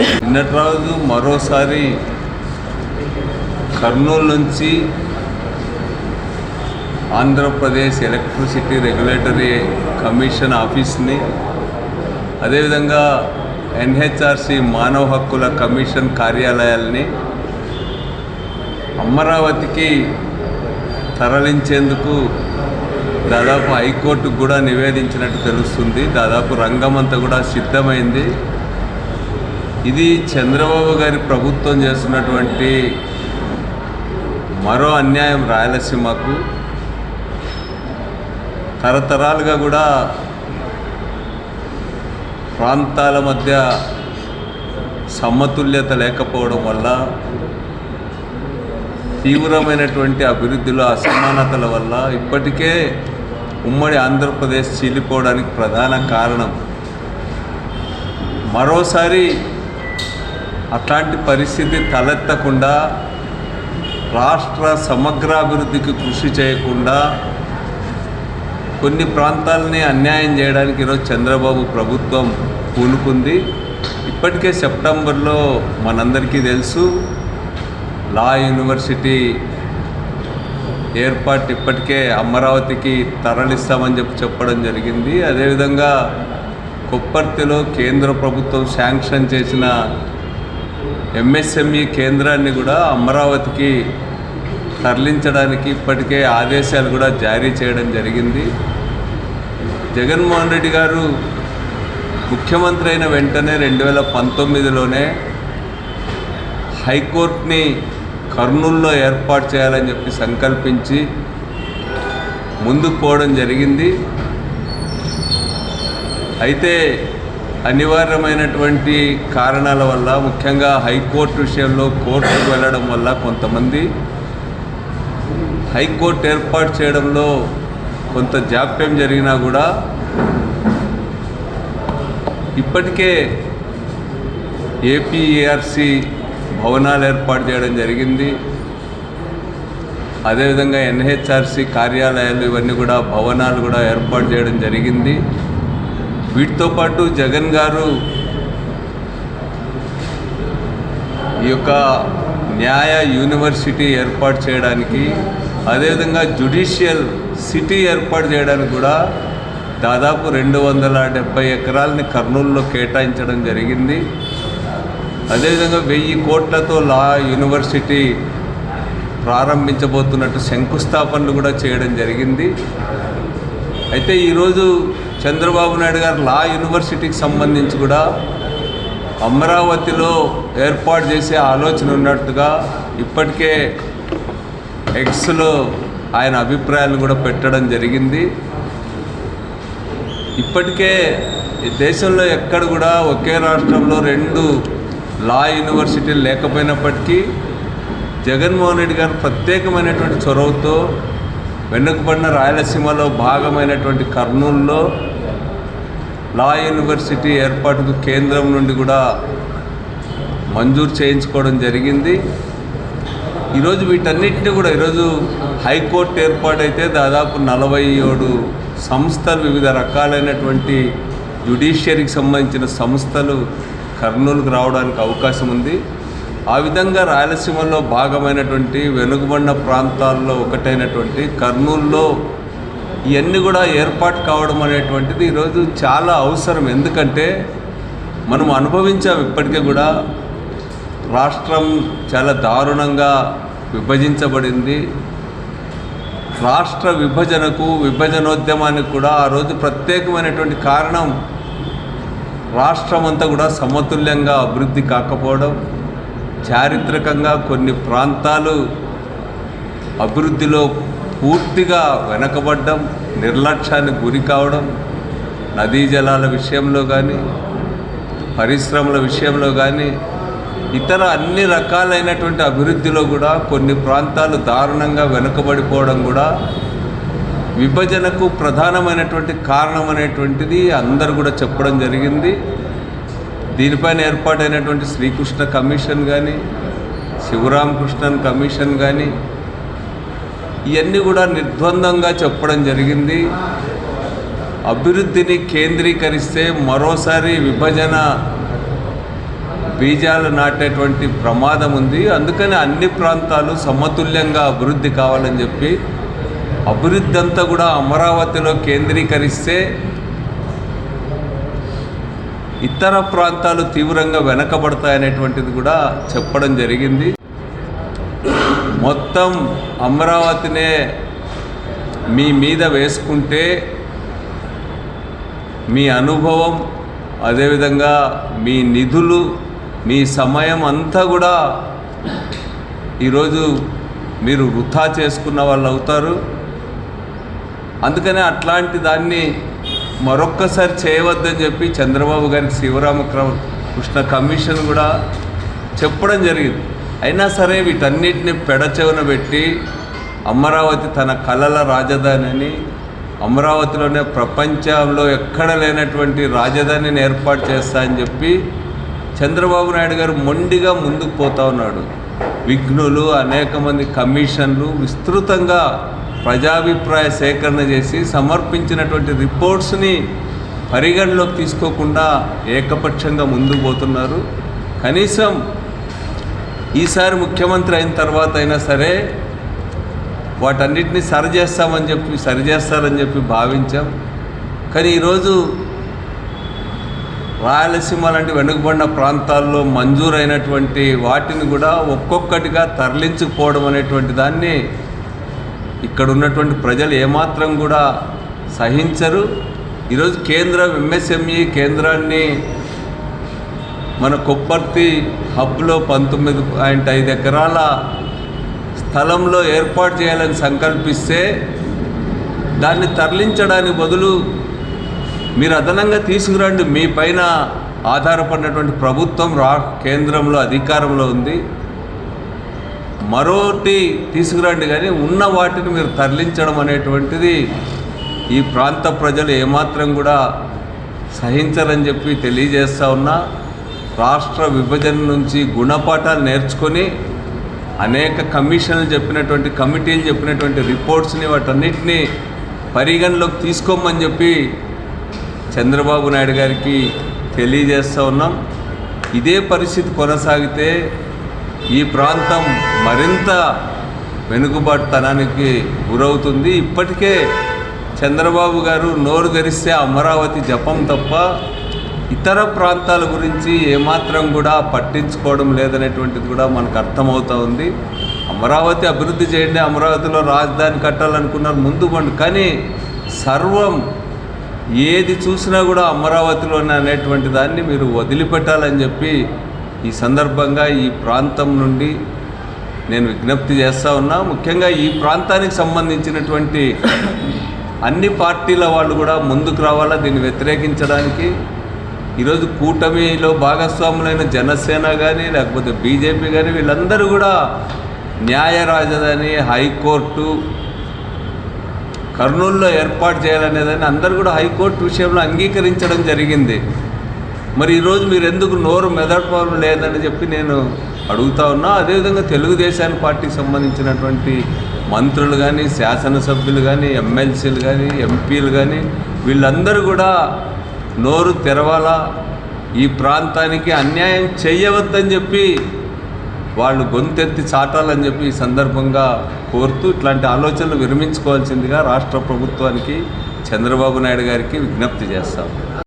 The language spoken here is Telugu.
నిన్నటి రోజు మరోసారి కర్నూలు నుంచి ఆంధ్రప్రదేశ్ ఎలక్ట్రిసిటీ రెగ్యులేటరీ కమిషన్ ఆఫీస్ని అదేవిధంగా ఎన్హెచ్ఆర్సి మానవ హక్కుల కమిషన్ కార్యాలయాల్ని అమరావతికి తరలించేందుకు దాదాపు హైకోర్టుకు కూడా నివేదించినట్టు తెలుస్తుంది. దాదాపు రంగం అంతా కూడా సిద్ధమైంది. ఇది చంద్రబాబు గారి ప్రభుత్వం చేస్తున్నటువంటి మరో అన్యాయం రాయలసీమకు. తరతరాలుగా కూడా ప్రాంతాల మధ్య సమతుల్యత లేకపోవడం వల్ల తీవ్రమైనటువంటి అభివృద్ధిలో అసమానతల వల్ల ఇప్పటికే ఉమ్మడి ఆంధ్రప్రదేశ్ చీలిపోవడానికి ప్రధాన కారణం. మరోసారి అట్లాంటి పరిస్థితి తలెత్తకుండా రాష్ట్ర సమగ్రాభివృద్ధికి కృషి చేయకుండా కొన్ని ప్రాంతాలని అన్యాయం చేయడానికి ఈరోజు చంద్రబాబు ప్రభుత్వం పూనుకుంది. ఇప్పటికే సెప్టెంబర్లో మనందరికీ తెలుసు లా యూనివర్సిటీ ఏర్పాటు ఇప్పటికే అమరావతికి తరలిస్తామని చెప్పి చెప్పడం జరిగింది. అదేవిధంగా కొప్పర్తిలో కేంద్ర ప్రభుత్వం శాంక్షన్ చేసిన ఎంఎస్ఎంఈ కేంద్రాన్ని కూడా అమరావతికి తరలించడానికి ఇప్పటికే ఆదేశాలు కూడా జారీ చేయడం జరిగింది. జగన్మోహన్ రెడ్డి గారు ముఖ్యమంత్రి అయిన వెంటనే రెండు వేల పంతొమ్మిదిలోనే హైకోర్టుని కర్నూలులో ఏర్పాటు చేయాలని చెప్పి సంకల్పించి ముందుకు పోవడం జరిగింది. అయితే అనివార్యమైనటువంటి కారణాల వల్ల ముఖ్యంగా హైకోర్టు విషయంలో కోర్టుకు వెళ్ళడం వల్ల కొంతమంది హైకోర్టు ఏర్పాటు చేయడంలో కొంత జాప్యం జరిగినా కూడా ఇప్పటికే ఏపీఏఆర్సి భవనాలు ఏర్పాటు చేయడం జరిగింది. అదేవిధంగా ఎన్హెచ్ఆర్సి కార్యాలయాలు ఇవన్నీ కూడా భవనాలు కూడా ఏర్పాటు చేయడం జరిగింది. వీటితో పాటు జగన్ గారు ఈ యొక్క న్యాయ యూనివర్సిటీ ఏర్పాటు చేయడానికి అదేవిధంగా జుడిషియల్ సిటీ ఏర్పాటు చేయడానికి కూడా దాదాపు రెండు వందల డెబ్బై ఎకరాలని కర్నూలులో కేటాయించడం జరిగింది. అదేవిధంగా వెయ్యి కోట్లతో లా యూనివర్సిటీ ప్రారంభించబోతున్నట్టు శంకుస్థాపనలు కూడా చేయడం జరిగింది. అయితే ఈరోజు చంద్రబాబు నాయుడు గారు లా యూనివర్సిటీకి సంబంధించి కూడా అమరావతిలో ఏర్పాటు చేసే ఆలోచన ఉన్నట్టుగా ఇప్పటికే ఎక్స్లో ఆయన అభిప్రాయాలను కూడా పెట్టడం జరిగింది. ఇప్పటికే ఈ దేశంలో ఎక్కడ కూడా ఒకే రాష్ట్రంలో రెండు లా యూనివర్సిటీలు లేకపోయినప్పటికీ జగన్మోహన్ రెడ్డి గారు ప్రత్యేకమైనటువంటి చొరవతో వెనుకబడిన రాయలసీమలో భాగమైనటువంటి కర్నూలులో లా యూనివర్సిటీ ఏర్పాటుకు కేంద్రం నుండి కూడా మంజూరు చేయించుకోవడం జరిగింది. ఈరోజు వీటన్నిటిని కూడా ఈరోజు హైకోర్టు ఏర్పాటైతే దాదాపు నలభై ఏడు సంస్థలు వివిధ రకాలైనటువంటి జ్యుడిషియరీకి సంబంధించిన సంస్థలు కర్నూలుకు రావడానికి అవకాశం ఉంది. ఆ విధంగా రాయలసీమలో భాగమైనటువంటి వెనుకబడిన ప్రాంతాల్లో ఒకటైనటువంటి కర్నూలులో ఇవన్నీ కూడా ఏర్పాటు కావడం అనేటువంటిది ఈరోజు చాలా అవసరం. ఎందుకంటే మనం అనుభవించాం ఇప్పటికే కూడా రాష్ట్రం చాలా దారుణంగా విభజించబడింది. రాష్ట్ర విభజనకు విభజనోద్యమానికి కూడా ఆ రోజు ప్రత్యేకమైనటువంటి కారణం రాష్ట్రం అంతా కూడా సమతుల్యంగా అభివృద్ధి కాకపోవడం. చారిత్రకంగా కొన్ని ప్రాంతాలు అభివృద్ధిలో పూర్తిగా వెనకబడ్డం నిర్లక్ష్యానికి గురి కావడం నదీ జలాల విషయంలో కానీ పరిశ్రమల విషయంలో కానీ ఇతర అన్ని రకాలైనటువంటి అభివృద్ధిలో కూడా కొన్ని ప్రాంతాలు దారుణంగా వెనుకబడిపోవడం కూడా విభజనకు ప్రధానమైనటువంటి కారణం అనేటువంటిది అందరు కూడా చెప్పడం జరిగింది. దీనిపైన ఏర్పాటైనటువంటి శ్రీకృష్ణ కమిషన్ కానీ శివరామకృష్ణన్ కమిషన్ కానీ ఇవన్నీ కూడా నిర్ద్వందంగా చెప్పడం జరిగింది. అభివృద్ధిని కేంద్రీకరిస్తే మరోసారి విభజన బీజాలు నాటేటువంటి ప్రమాదం ఉంది. అందుకని అన్ని ప్రాంతాలు సమతుల్యంగా అభివృద్ధి కావాలని చెప్పి అభివృద్ధి అంతా కూడా అమరావతిలో కేంద్రీకరిస్తే ఇతర ప్రాంతాలు తీవ్రంగా వెనకబడతాయనేటువంటిది కూడా చెప్పడం జరిగింది. మొత్తం అమరావతినే మీ మీద వేసుకుంటే మీ అనుభవం అదేవిధంగా మీ నిధులు మీ సమయం అంతా కూడా ఈరోజు మీరు వృధా చేసుకున్న వాళ్ళు అవుతారు అందుకనే అట్లాంటి దాన్ని మరొక్కసారి చేయవద్దని చెప్పి చంద్రబాబు గారికి శివరామకృష్ణ కమిషన్ కూడా చెప్పడం జరిగింది. అయినా సరే వీటన్నిటిని పెడచెవిన పెట్టి అమరావతి తన కళల రాజధాని అని అమరావతిలోనే ప్రపంచంలో ఎక్కడ లేనటువంటి రాజధానిని ఏర్పాటు చేస్తా అని చెప్పి చంద్రబాబు నాయుడు గారు మొండిగా ముందుకు పోతా ఉన్నాడు. విఘ్నులు అనేక మంది కమిషన్లు విస్తృతంగా ప్రజాభిప్రాయ సేకరణ చేసి సమర్పించినటువంటి రిపోర్ట్స్ని పరిగణలోకి తీసుకోకుండా ఏకపక్షంగా ముందుకు పోతున్నారు. కనీసం ఈసారి ముఖ్యమంత్రి అయిన తర్వాత అయినా సరే వాటన్నిటిని సరి చేస్తామని చెప్పి సరి చేస్తారని చెప్పి భావించాం. కానీ ఈరోజు రాయలసీమ లాంటి వెనుకబడిన ప్రాంతాల్లో మంజూరైనటువంటి వాటిని కూడా ఒక్కొక్కటిగా తరలించుకోవడం అనేటువంటి దాన్ని ఇక్కడ ఉన్నటువంటి ప్రజలు ఏమాత్రం కూడా సహించరు. ఈరోజు కేంద్రం ఎంఎస్ఎంఈ కేంద్రాన్ని మన కొప్పర్తి హబ్లో పంతొమ్మిది పాయింట్ ఐదు ఎకరాల స్థలంలో ఏర్పాటు చేయాలని సంకల్పిస్తే దాన్ని తరలించడానికి బదులు మీరు అదనంగా తీసుకురండి. మీ పైన ఆధారపడినటువంటి ప్రభుత్వం రా కేంద్రంలో అధికారంలో ఉంది. మరోటి తీసుకురండి కానీ ఉన్న వాటిని మీరు తరలించడం అనేటువంటిది ఈ ప్రాంత ప్రజలు ఏమాత్రం కూడా సహించరని చెప్పి తెలియజేస్తా ఉన్నా రాష్ట్ర విభజన నుంచి గుణపాఠాలు నేర్చుకొని అనేక కమిషన్లు చెప్పినటువంటి కమిటీలు చెప్పినటువంటి రిపోర్ట్స్ని వాటన్నిటిని పరిగణలోకి తీసుకోమని చెప్పి చంద్రబాబు నాయుడు గారికి తెలియజేస్తూ ఉన్నాం. ఇదే పరిస్థితి కొనసాగితే ఈ ప్రాంతం మరింత వెనుకబాటుతనానికి గురవుతుంది. ఇప్పటికే చంద్రబాబు గారు నోరు గరిస్తే అమరావతి జపం తప్ప ఇతర ప్రాంతాల గురించి ఏమాత్రం కూడా పట్టించుకోవడం లేదనేటువంటిది కూడా మనకు అర్థమవుతూ ఉంది. అమరావతి అభివృద్ధి చేయండి అమరావతిలో రాజధాని కట్టాలనుకున్నారు ముందు పండు. కానీ సర్వం ఏది చూసినా కూడా అమరావతిలోనే అనేటువంటి దాన్ని మీరు వదిలిపెట్టాలని చెప్పి ఈ సందర్భంగా ఈ ప్రాంతం నుండి నేను విజ్ఞప్తి చేస్తూ ఉన్నా. ముఖ్యంగా ఈ ప్రాంతానికి సంబంధించినటువంటి అన్ని పార్టీల వాళ్ళు కూడా ముందుకు రావాలా దీన్ని వ్యతిరేకించడానికి. ఈరోజు కూటమిలో భాగస్వాములైన జనసేన కానీ లేకపోతే బీజేపీ కానీ వీళ్ళందరూ కూడా న్యాయ రాజధాని హైకోర్టు కర్నూలులో ఏర్పాటు చేయాలనేదాన్ని అందరూ కూడా హైకోర్టు విషయంలో అంగీకరించడం జరిగింది. మరి ఈరోజు మీరు ఎందుకు నోరు మెదపడం లేదని చెప్పి నేను అడుగుతా ఉన్నా అదేవిధంగా తెలుగుదేశాన్ని పార్టీకి సంబంధించినటువంటి మంత్రులు కానీ శాసనసభ్యులు కానీ ఎమ్మెల్సీలు కానీ ఎంపీలు కానీ వీళ్ళందరూ కూడా నోరు తెరవాలా? ఈ ప్రాంతానికి అన్యాయం చేయవద్దని చెప్పి వాళ్ళు గొంతెత్తి చాటాలని చెప్పి ఈ సందర్భంగా కోరుతూ ఇట్లాంటి ఆలోచనలు విరమించుకోవాల్సిందిగా రాష్ట్ర ప్రభుత్వానికి చంద్రబాబు నాయుడు గారికి విజ్ఞప్తి చేస్తాం.